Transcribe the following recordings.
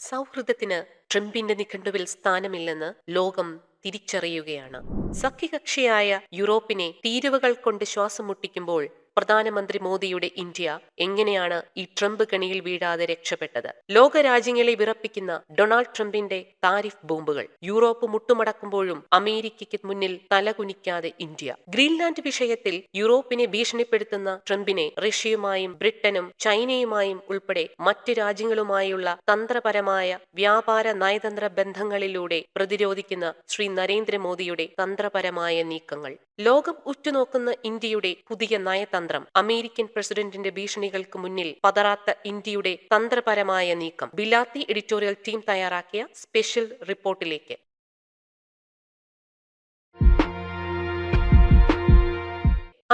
സൗഹൃദത്തിന് ട്രംപിന്റെ നിഘണ്ടുവിൽ സ്ഥാനമില്ലെന്ന് ലോകം തിരിച്ചറിയുകയാണ്. സഖ്യകക്ഷിയായ യൂറോപ്പിനെ തീരുവകൾ കൊണ്ട് ശ്വാസം മുട്ടിക്കുമ്പോൾ പ്രധാനമന്ത്രി മോദിയുടെ ഇന്ത്യ എങ്ങനെയാണ് ഈ ട്രംപ് കണിയിൽ വീഴാതെ രക്ഷപ്പെട്ടത്? ലോകരാജ്യങ്ങളെ വിറപ്പിക്കുന്ന ഡൊണാൾഡ് ട്രംപിന്റെ താരിഫ് ബോംബുകൾ യൂറോപ്പ് മുട്ടുമടക്കുമ്പോഴും അമേരിക്കയ്ക്ക് മുന്നിൽ തലകുനിക്കാതെ ഇന്ത്യ. ഗ്രീൻലാൻഡ് വിഷയത്തിൽ യൂറോപ്പിനെ ഭീഷണിപ്പെടുത്തുന്ന ട്രംപിനെ റഷ്യയുമായും ബ്രിട്ടനും ചൈനയുമായും ഉൾപ്പെടെ മറ്റ് രാജ്യങ്ങളുമായുള്ള തന്ത്രപരമായ വ്യാപാര നയതന്ത്ര ബന്ധങ്ങളിലൂടെ പ്രതിരോധിക്കുന്ന ശ്രീ നരേന്ദ്രമോദിയുടെ തന്ത്രപരമായ നീക്കങ്ങൾ. ലോകം ഉറ്റുനോക്കുന്ന ഇന്ത്യയുടെ പുതിയ നയതന്ത്രം അമേരിക്കൻ പ്രസിഡന്റിന്റെ ഭീഷണികൾക്ക് മുന്നിൽ പതറാത്ത ഇന്ത്യയുടെ തന്ത്രപരമായ നീക്കം. ബിലാത്തി എഡിറ്റോറിയൽ ടീം തയ്യാറാക്കിയ സ്പെഷ്യൽ റിപ്പോർട്ടിലേക്ക്.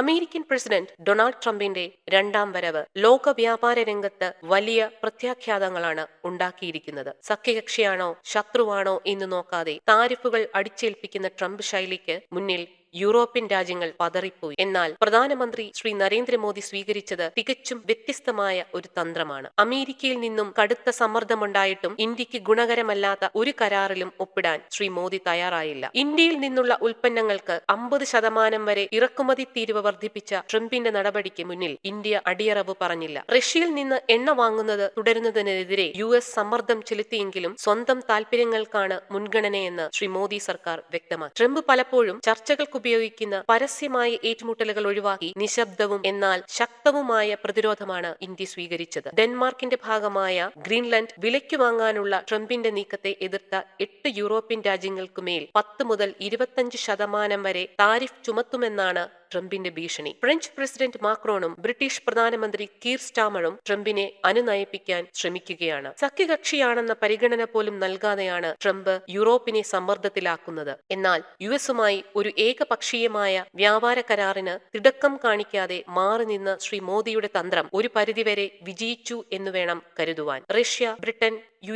അമേരിക്കൻ പ്രസിഡന്റ് ഡൊണാൾഡ് ട്രംപിന്റെ രണ്ടാം വരവ് ലോക വ്യാപാര രംഗത്ത് വലിയ പ്രത്യാഘാതങ്ങളാണ് ഉണ്ടാക്കിയിരിക്കുന്നത്. സഖ്യകക്ഷിയാണോ ശത്രുവാണോ എന്ന് നോക്കാതെ താരിഫുകൾ അടിച്ചേൽപ്പിക്കുന്ന ട്രംപ് ശൈലിക്ക് മുന്നിൽ യൂറോപ്യൻ രാജ്യങ്ങൾ പതറിപ്പോയി. എന്നാൽ പ്രധാനമന്ത്രി ശ്രീ നരേന്ദ്രമോദി സ്വീകരിച്ചത് തികച്ചും വ്യത്യസ്തമായ ഒരു തന്ത്രമാണ്. അമേരിക്കയിൽ നിന്നും കടുത്ത സമ്മർദ്ദമുണ്ടായിട്ടും ഇന്ത്യയ്ക്ക് ഗുണകരമല്ലാത്ത ഒരു കരാറിലും ഒപ്പിടാൻ ശ്രീ മോദി തയ്യാറായില്ല. ഇന്ത്യയിൽ നിന്നുള്ള ഉൽപ്പന്നങ്ങൾക്ക് അമ്പത് ശതമാനം വരെ ഇറക്കുമതി തീരുവ വർദ്ധിപ്പിച്ച ട്രംപിന്റെ നടപടിക്ക് മുന്നിൽ ഇന്ത്യ അടിയറവ് പറഞ്ഞില്ല. റഷ്യയിൽ നിന്ന് എണ്ണ വാങ്ങുന്നത് തുടരുന്നതിനെതിരെ യു എസ് സമ്മർദ്ദം ചെലുത്തിയെങ്കിലും സ്വന്തം താൽപര്യങ്ങൾക്കാണ് മുൻഗണനയെന്ന് ശ്രീ മോദി സർക്കാർ വ്യക്തമാക്കി. ട്രംപ് പലപ്പോഴും ചർച്ചകൾക്ക് ഉപയോഗിക്കുന്ന പരസ്യമായ ഏറ്റുമുട്ടലുകൾ ഒഴിവാക്കി നിശബ്ദവും എന്നാൽ ശക്തവുമായ പ്രതിരോധമാണ് ഇന്ത്യ സ്വീകരിച്ചത്. ഡെൻമാർക്കിന്റെ ഭാഗമായ ഗ്രീൻലൻഡ് വിലയ്ക്ക് വാങ്ങാനുള്ള ട്രംപിന്റെ നീക്കത്തെ എതിർത്ത എട്ട് യൂറോപ്യൻ രാജ്യങ്ങൾക്കുമേൽ പത്ത് മുതൽ ഇരുപത്തഞ്ച് ശതമാനം വരെ താരിഫ് ചുമത്തുമെന്നാണ് ട്രംപിന്റെ ഭീഷണി. ഫ്രഞ്ച് പ്രസിഡന്റ് മാക്രോണും ബ്രിട്ടീഷ് പ്രധാനമന്ത്രി കീർ സ്റ്റാമറും ട്രംപിനെ അനുനയിപ്പിക്കാൻ ശ്രമിക്കുകയാണ്. സഖ്യകക്ഷിയാണെന്ന പരിഗണന പോലും നൽകാതെയാണ് ട്രംപ് യൂറോപ്പിനെ സമ്മർദ്ദത്തിലാക്കുന്നത്. എന്നാൽ യു എസുമായി ഒരു ഏകപക്ഷീയമായ വ്യാപാര കരാറിന് തിടക്കം കാണിക്കാതെ മാറി നിന്ന് ശ്രീ മോദിയുടെ തന്ത്രം ഒരു പരിധിവരെ വിജയിച്ചു എന്ന് വേണം കരുതുവാൻ. റഷ്യ ബ്രിട്ടൻ യു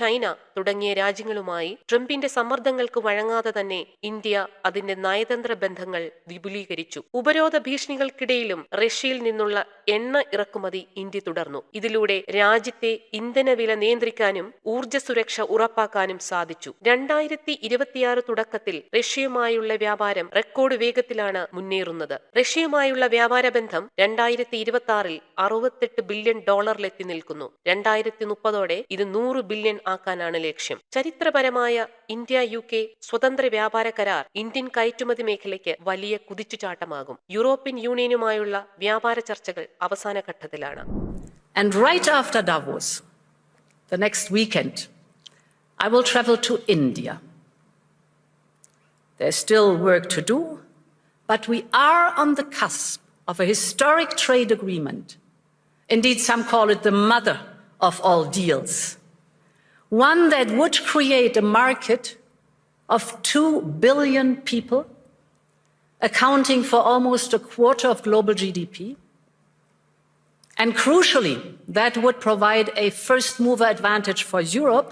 ചൈന തുടങ്ങിയ രാജ്യങ്ങളുമായി ട്രംപിന്റെ സമ്മർദ്ദങ്ങൾക്ക് വഴങ്ങാതെ തന്നെ ഇന്ത്യ അതിന്റെ നയതന്ത്ര ബന്ധങ്ങൾ വിപുലീകരിച്ചു. ഉപരോധ ഭീഷണികൾക്കിടയിലും റഷ്യയിൽ നിന്നുള്ള എണ്ണ ഇറക്കുമതി ഇന്ത്യ തുടർന്നു. ഇതിലൂടെ രാജ്യത്തെ ഇന്ധന വില നിയന്ത്രിക്കാനും ഊർജ സുരക്ഷ ഉറപ്പാക്കാനും സാധിച്ചു. രണ്ടായിരത്തി ഇരുപത്തിയാറ് തുടക്കത്തിൽ റഷ്യയുമായുള്ള വ്യാപാരം റെക്കോർഡ് വേഗത്തിലാണ് മുന്നേറുന്നത്. റഷ്യയുമായുള്ള വ്യാപാര ബന്ധം രണ്ടായിരത്തി ഇരുപത്തി ആറിൽ അറുപത്തെട്ട് ബില്യൺ ഡോളറിലെത്തി നിൽക്കുന്നു. രണ്ടായിരത്തി മുപ്പതോടെ ഇത് നൂറ് ബില്യൺ ആക്കാനാണ് ലക്ഷ്യം ചരിത്രപരമായ ഇന്ത്യ യു കെ സ്വതന്ത്ര വ്യാപാര കരാർ ഇന്ത്യൻ കയറ്റുമതി മേഖലയ്ക്ക് വലിയ കുതിച്ചുചാട്ടമാകും യൂറോപ്യൻ യൂണിയനുമായുള്ള വ്യാപാര ചർച്ചകൾ അവസാന ഘട്ടത്തിലാണ് And right after Davos, the next weekend, I will travel to India. There's still work to do, but we are on the cusp of a historic trade agreement. Indeed, some call it the mother of all deals. One that would create a market of 2 billion people, accounting for almost a quarter of global GDP. And crucially, that would provide a first mover advantage for Europe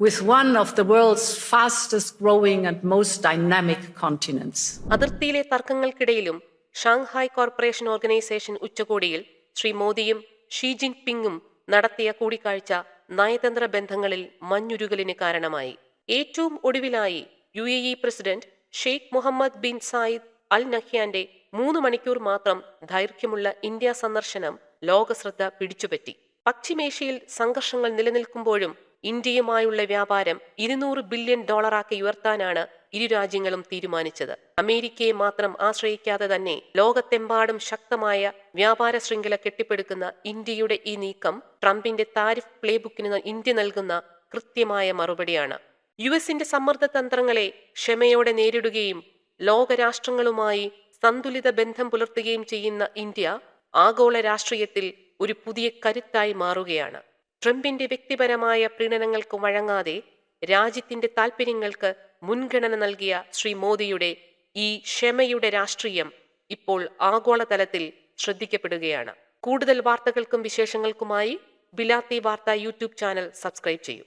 with one of the world's fastest growing and most dynamic continents. അതിർത്തിയിലെ തർക്കങ്ങൾക്കിടയിലും Shanghai corporation organisation ഉച്ചകോടിയിൽ ശ്രീ മോദിയും she ജിൻ പിങ്ങും നടത്തിയ കൂടിക്കാഴ്ച നയതന്ത്ര ബന്ധങ്ങളിൽ മഞ്ഞുരുകലിന് കാരണമായി. ഏറ്റവും ഒടുവിലായി U A E president Sheikh Mohammed bin Zayed Al നഹ്യാന്റെ മൂന്ന് മണിക്കൂർ മാത്രം ദൈർഘ്യമുള്ള ഇന്ത്യ സന്ദർശനം ലോകശ്രദ്ധ പിടിച്ചുപറ്റി. പശ്ചിമേഷ്യയിൽ സംഘർഷങ്ങൾ നിലനിൽക്കുമ്പോഴും ഇന്ത്യയുമായുള്ള വ്യാപാരം ഇരുന്നൂറ് ബില്യൺ ഡോളറാക്കി ഉയർത്താനാണ് ഇരു രാജ്യങ്ങളും തീരുമാനിച്ചത്. അമേരിക്കയെ മാത്രം ആശ്രയിക്കാതെ തന്നെ ലോകത്തെമ്പാടും ശക്തമായ വ്യാപാര ശൃംഖല കെട്ടിപ്പടുക്കുന്ന ഇന്ത്യയുടെ ഈ നീക്കം ട്രംപിന്റെ താരിഫ് പ്ലേബുക്കിന് ഇന്ത്യ നൽകുന്ന കൃത്യമായ മറുപടിയാണ്. യു എസിന്റെ സമ്മർദ്ദ തന്ത്രങ്ങളെ ക്ഷമയോടെ നേരിടുകയും ലോകരാഷ്ട്രങ്ങളുമായി സന്തുലിത ബന്ധം പുലർത്തുകയും ചെയ്യുന്ന ഇന്ത്യ ആഗോള രാഷ്ട്രീയത്തിൽ ഒരു പുതിയ കരുത്തായി മാറുകയാണ്. ട്രംപിന്റെ വ്യക്തിപരമായ പ്രീണനങ്ങൾക്ക് വഴങ്ങാതെ രാജ്യത്തിന്റെ താൽപ്പര്യങ്ങൾക്ക് മുൻഗണന നൽകിയ ശ്രീ മോദിയുടെ ഈ ക്ഷമയുടെ രാഷ്ട്രീയം ഇപ്പോൾ ആഗോളതലത്തിൽ ശ്രദ്ധിക്കപ്പെടുകയാണ്. കൂടുതൽ വാർത്തകൾക്കും വിശേഷങ്ങൾക്കുമായി ബിലാത്തി വാർത്ത യൂട്യൂബ് ചാനൽ സബ്സ്ക്രൈബ് ചെയ്യൂ.